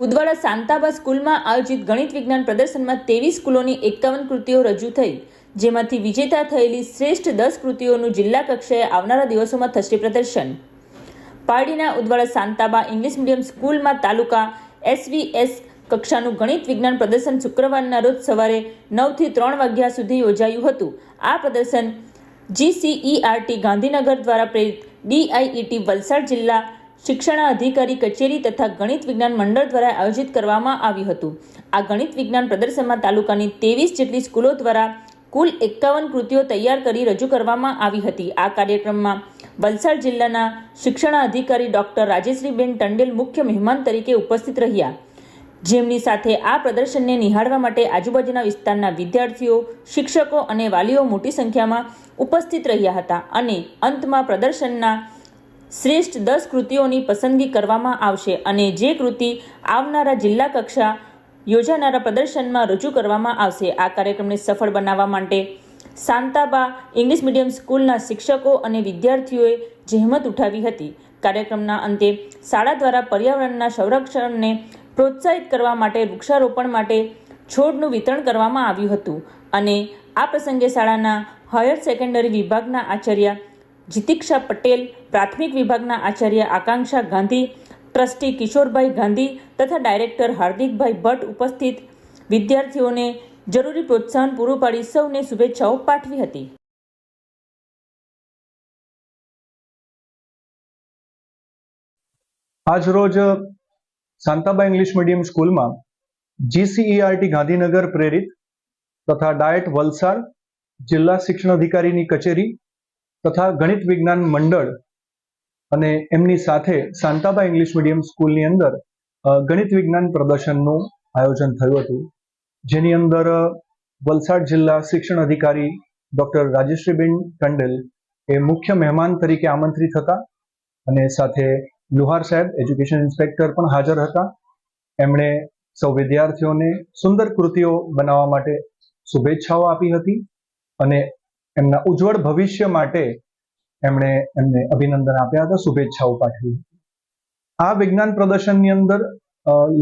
ઉદવાડા શાંતાબા સ્કૂલમાં આયોજિત ગણિત વિજ્ઞાન પ્રદર્શનમાં ત્રેવીસ સ્કૂલોની એકાવન કૃતિઓ રજૂ થઈ. જેમાંથી વિજેતા થયેલી શ્રેષ્ઠ દસ કૃતિઓનું જિલ્લા કક્ષાએ આવનારા દિવસોમાં થશે પ્રદર્શન. પારડીના ઉદવાડા શાંતાબા ઇંગ્લિશ મીડિયમ સ્કૂલમાં તાલુકા એસવીએસ કક્ષાનું ગણિત વિજ્ઞાન પ્રદર્શન શુક્રવારના રોજ સવારે નવથી ત્રણ વાગ્યા સુધી યોજાયું હતું. આ પ્રદર્શન જીસીઈઆરટી ગાંધીનગર દ્વારા પ્રેરિત ડીઆઈઈટી વલસાડ જિલ્લા શિક્ષણાધિકારી કચેરી તથા ગણિત વિજ્ઞાન મંડળ દ્વારા આયોજિત કરવામાં આવ્યું હતું. આ ગણિત વિજ્ઞાન પ્રદર્શનમાં તાલુકાની ત્રેવીસ જેટલી સ્કૂલો દ્વારા કુલ એકાવન કૃતિઓ તૈયાર કરી રજૂ કરવામાં આવી હતી. આ કાર્યક્રમમાં વલસાડ જિલ્લાના શિક્ષણાધિકારી ડોક્ટર રાજેશ્રીબેન ટંડેલ મુખ્ય મહેમાન તરીકે ઉપસ્થિત રહ્યા. જેમની સાથે આ પ્રદર્શનને નિહાળવા માટે આજુબાજુના વિસ્તારના વિદ્યાર્થીઓ, શિક્ષકો અને વાલીઓ મોટી સંખ્યામાં ઉપસ્થિત રહ્યા હતા અને અંતમાં પ્રદર્શનના શ્રેષ્ઠ દસ કૃતિઓની પસંદગી કરવામાં આવશે અને જે કૃતિ આવનારા જિલ્લા કક્ષા યોજાનારા પ્રદર્શનમાં રજૂ કરવામાં આવશે. આ કાર્યક્રમને સફળ બનાવવા માટે શાંતાબા ઇંગ્લિશ મીડિયમ સ્કૂલના શિક્ષકો અને વિદ્યાર્થીઓએ જહેમત ઉઠાવી હતી. કાર્યક્રમના અંતે શાળા દ્વારા પર્યાવરણના સંરક્ષણને પ્રોત્સાહિત કરવા માટે વૃક્ષારોપણ માટે છોડનું વિતરણ કરવામાં આવ્યું હતું અને આ પ્રસંગે શાળાના હાયર સેકન્ડરી વિભાગના આચાર્ય જીતિક્ષા પટેલ, પ્રાથમિક વિભાગના આચાર્ય આકાંક્ષા ગાંધી, ટ્રસ્ટી કિશોરભાઈ ગાંધી તથા ડાયરેક્ટર હાર્દિકભાઈ ભટ્ટ ઉપસ્થિત. વિદ્યાર્થીઓને જરૂરી પ્રોત્સાહન પૂરું પાડી સૌને શુભેચ્છાઓ પાઠવી હતી. આજ રોજ શાંતાબા ઇંગ્લિશ મીડિયમ સ્કૂલમાં જીસીઈઆરટી ગાંધીનગર પ્રેરિત તથા ડાયટ વલસાડ જિલ્લા શિક્ષણ અધિકારીની કચેરી તથા ગણિત વિજ્ઞાન મંડળ અને એમની સાથે શાંતાબા ઇંગ્લિશ મીડિયમ સ્કૂલની અંદર ગણિત વિજ્ઞાન પ્રદર્શનનું આયોજન થયું હતું. જેની અંદર વલસાડ જિલ્લા શિક્ષણ અધિકારી ડોક્ટર રાજેશ્રીબેન ટંડેલ એ મુખ્ય મહેમાન તરીકે આમંત્રિત હતા અને સાથે લુહાર સાહેબ, એજ્યુકેશન ઇન્સ્પેક્ટર પણ હાજર હતા. એમણે સૌ વિદ્યાર્થીઓને સુંદર કૃતિઓ બનાવવા માટે શુભેચ્છાઓ આપી હતી અને એમના ઉજ્જવળ ભવિષ્ય માટે એમણે એમને અભિનંદન આપ્યા હતા, શુભેચ્છાઓ પાઠવી. આ વિજ્ઞાન પ્રદર્શનની અંદર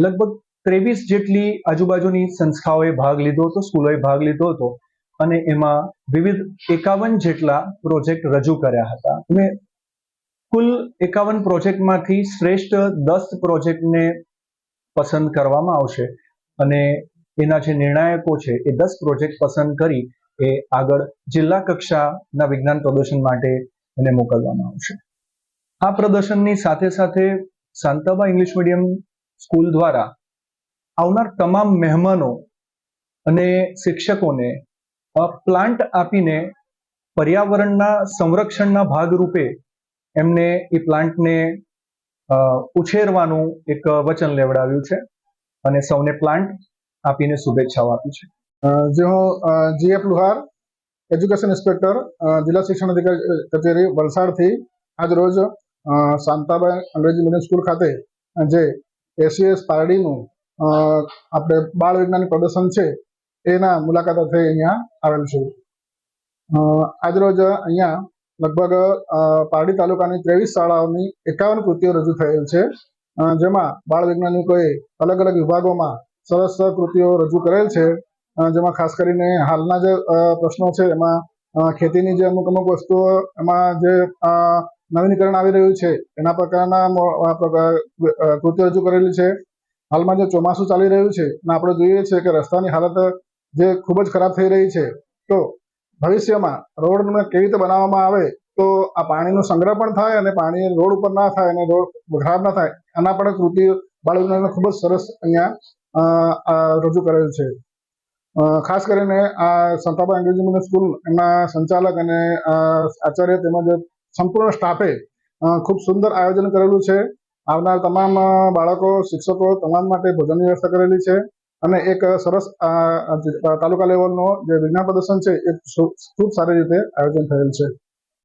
લગભગ ત્રેવીસ જેટલી આજુબાજુની સંસ્થાઓએ ભાગ લીધો હતો, સ્કૂલોએ ભાગ લીધો હતો અને એમાં વિવિધ એકાવન જેટલા પ્રોજેક્ટ રજૂ કર્યા હતા. અને કુલ એકાવન પ્રોજેક્ટમાંથી શ્રેષ્ઠ દસ પ્રોજેક્ટને પસંદ કરવામાં આવશે અને એના જે નિર્ણાયકો છે એ દસ પ્રોજેક્ટ પસંદ કરી એ આગળ જિલ્લા કક્ષાના વિજ્ઞાન પ્રદર્શન માટે એને મોકલવામાં આવશે. આ પ્રદર્શનની સાથે સાથે શાંતાબા ઇંગ્લિશ મીડિયમ સ્કૂલ દ્વારા આવનાર તમામ મહેમાનો અને શિક્ષકોને પ્લાન્ટ આપીને પર્યાવરણના સંરક્ષણના ભાગરૂપે એમને એ પ્લાન્ટને ઉછેરવાનું એક વચન લેવડાવ્યું છે અને સૌને પ્લાન્ટ આપીને શુભેચ્છાઓ આપી છે. જે હું જીએફ લુહાર એજ્યુકેશન ઇન્સ્પેક્ટર જિલ્લા શિક્ષણ અધિકારી કચેરી વલસાડથી આજ રોજ શાંતાબાઈ અંગ્રેજી મીડિયમ સ્કૂલ ખાતે જે એસીએસ પારડીનું આપણે બાળ વૈજ્ઞાનિક પ્રદર્શન છે એના મુલાકાત અર્થે અહીંયા આવેલ છું. અ, આજ રોજ અહીંયા લગભગ પારડી તાલુકાની ત્રેવીસ શાળાઓની એકાવન કૃતિઓ રજૂ થયેલ છે. જેમાં બાળ વૈજ્ઞાનિકોએ અલગ અલગ વિભાગોમાં સરસ કૃતિઓ રજૂ કરેલ છે. જેમાં ખાસ કરીને હાલના જે પ્રશ્નો છે, એમાં ખેતીની જે અમુક અમુક વસ્તુઓ, એમાં જે નવીનીકરણ આવી રહ્યું છે, એના પ્રકારના કૃતિઓ રજૂ કરેલી છે. હાલમાં જે ચોમાસું ચાલી રહ્યું છે, અને આપણે જોઈએ છીએ કે રસ્તાની હાલત જે ખૂબ જ ખરાબ થઈ રહી છે, તો ભવિષ્યમાં રોડને કેવી રીતે બનાવવામાં આવે, તો આ પાણીનો સંગ્રહ પણ થાય અને પાણી રોડ ઉપર ના થાય અને રોડ ખરાબ ના થાય, આના પણ કૃતિઓ બાળ ખૂબ જ સરસ અહીંયા રજૂ કરેલ છે. ખાસ કરીને આ સંતાબા મીડિયમ સ્કૂલ એમના સંચાલક અને આચાર્ય તેમજ સંપૂર્ણ સ્ટાફે ખૂબ સુંદર આયોજન કરેલું છે. આવનાર તમામ બાળકો, શિક્ષકો તમામ માટે ભોજનની વ્યવસ્થા કરેલી છે અને એક સરસ તાલુકા લેવલનો જે વિજ્ઞાન પ્રદર્શન છે એ ખૂબ સારી રીતે આયોજન થયેલ છે.